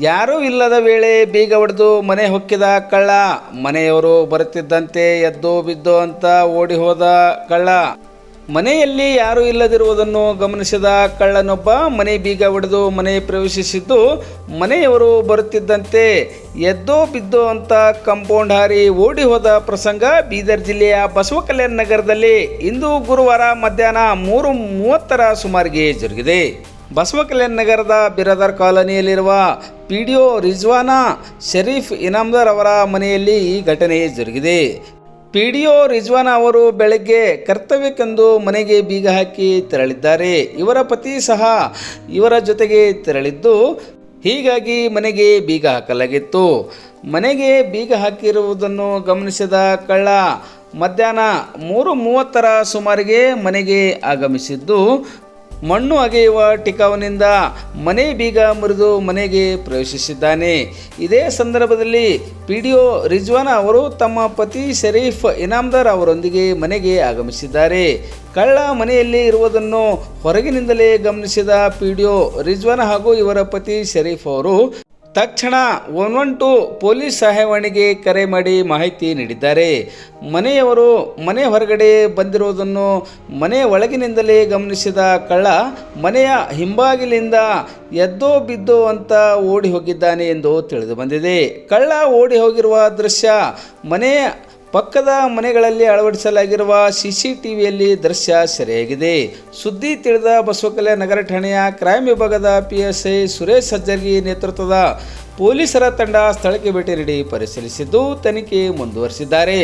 ಯಾರೂ ಇಲ್ಲದ ವೇಳೆ ಬೀಗ ಹೊಡೆದು ಮನೆ ಹೊಕ್ಕಿದ ಕಳ್ಳ, ಮನೆಯವರು ಬರುತ್ತಿದ್ದಂತೆ ಎದ್ದು ಬಿದ್ದು ಅಂತ ಓಡಿ ಹೋದ ಕಳ್ಳ. ಮನೆಯಲ್ಲಿ ಯಾರೂ ಇಲ್ಲದಿರುವುದನ್ನು ಗಮನಿಸಿದ ಕಳ್ಳನೊಬ್ಬ ಮನೆ ಬೀಗ ಹೊಡೆದು ಮನೆ ಪ್ರವೇಶಿಸಿದ್ದು, ಮನೆಯವರು ಬರುತ್ತಿದ್ದಂತೆ ಎದ್ದೋ ಬಿದ್ದೋ ಅಂತ ಕಂಪೌಂಡ್ ಹಾರಿ ಓಡಿ ಹೋದ ಪ್ರಸಂಗ ಬೀದರ್ ಜಿಲ್ಲೆಯ ಬಸವಕಲ್ಯಾಣ ನಗರದಲ್ಲಿ ಇಂದು ಗುರುವಾರ ಮಧ್ಯಾಹ್ನ ಮೂರು ಮೂವತ್ತರ ಸುಮಾರಿಗೆ ಜರುಗಿದೆ. ಬಸವ ಕಲ್ಯಾಣ ನಗರದ Biradar ಕಾಲೋನಿಯಲ್ಲಿರುವ P D O Rizwana Sharif Inamdar ಅವರ ಮನೆಯಲ್ಲಿ ಈ ಘಟನೆ ಜರುಗಿದೆ. ಪಿ ಡಿ ಒ ರಿಜ್ವಾನ ಅವರು ಬೆಳಗ್ಗೆ ಕರ್ತವ್ಯಕ್ಕೆಂದು ಮನೆಗೆ ಬೀಗ ಹಾಕಿ ತೆರಳಿದ್ದಾರೆ. ಇವರ ಪತಿ ಸಹ ಇವರ ಜೊತೆಗೆ ತೆರಳಿದ್ದು, ಹೀಗಾಗಿ ಮನೆಗೆ ಬೀಗ ಹಾಕಲಾಗಿತ್ತು. ಮನೆಗೆ ಬೀಗ ಹಾಕಿರುವುದನ್ನು ಗಮನಿಸಿದ ಕಳ್ಳ ಮಧ್ಯಾಹ್ನ ಮೂರು ಮೂವತ್ತರ ಸುಮಾರಿಗೆ ಮನೆಗೆ ಆಗಮಿಸಿದ್ದು ಮಣ್ಣು ಅಗೆಯುವ ಟಿಕಾವನಿಂದ ಮನೆ ಬೀಗ ಮುರಿದು ಮನೆಗೆ ಪ್ರವೇಶಿಸಿದ್ದಾನೆ. ಇದೇ ಸಂದರ್ಭದಲ್ಲಿ ಪಿ ಡಿ ಒ ರಿಜ್ವಾನ ಅವರು ತಮ್ಮ ಪತಿ ಶರೀಫ್ ಇನಾಮ್ದಾರ್ ಅವರೊಂದಿಗೆ ಮನೆಗೆ ಆಗಮಿಸಿದ್ದಾರೆ. ಕಳ್ಳ ಮನೆಯಲ್ಲಿ ಇರುವುದನ್ನು ಹೊರಗಿನಿಂದಲೇ ಗಮನಿಸಿದ ಪಿ ಡಿ ಒ ರಿಜ್ವಾನ ಹಾಗೂ ಇವರ ಪತಿ ಶರೀಫ್ ಅವರು ತಕ್ಷಣ ಒನ್ ಒನ್ ಟು ಪೊಲೀಸ್ ಸಹಾಯವಾಣಿಗೆ ಕರೆ ಮಾಡಿ ಮಾಹಿತಿ ನೀಡಿದ್ದಾರೆ. ಮನೆಯವರು ಮನೆ ಹೊರಗಡೆ ಬಂದಿರುವುದನ್ನು ಮನೆಯ ಒಳಗಿನಿಂದಲೇ ಗಮನಿಸಿದ ಕಳ್ಳ ಮನೆಯ ಹಿಂಬಾಗಿಲಿಂದ ಎದ್ದೋ ಬಿದ್ದೋ ಅಂತ ಓಡಿ ಹೋಗಿದ್ದಾನೆ ಎಂದು ತಿಳಿದು ಬಂದಿದೆ. ಕಳ್ಳ ಓಡಿ ಹೋಗಿರುವ ದೃಶ್ಯ ಮನೆಯ ಪಕ್ಕದ ಮನೆಗಳಲ್ಲಿ ಅಳವಡಿಸಲಾಗಿರುವ ಸಿ ಸಿ ಟಿವಿಯಲ್ಲಿ ದೃಶ್ಯ ಸೆರೆಯಾಗಿದೆ. ಸುದ್ದಿ ತಿಳಿದ ಬಸವಕಲ್ಯಾಣ ನಗರ ಠಾಣೆಯ ಕ್ರೈಮ್ ವಿಭಾಗದ P S I Suresh Sajjargi ನೇತೃತ್ವದ ಪೊಲೀಸರ ತಂಡ ಸ್ಥಳಕ್ಕೆ ಭೇಟಿ ನೀಡಿ ಪರಿಶೀಲಿಸಿದ್ದು, ತನಿಖೆ ಮುಂದುವರಿಸಿದ್ದಾರೆ.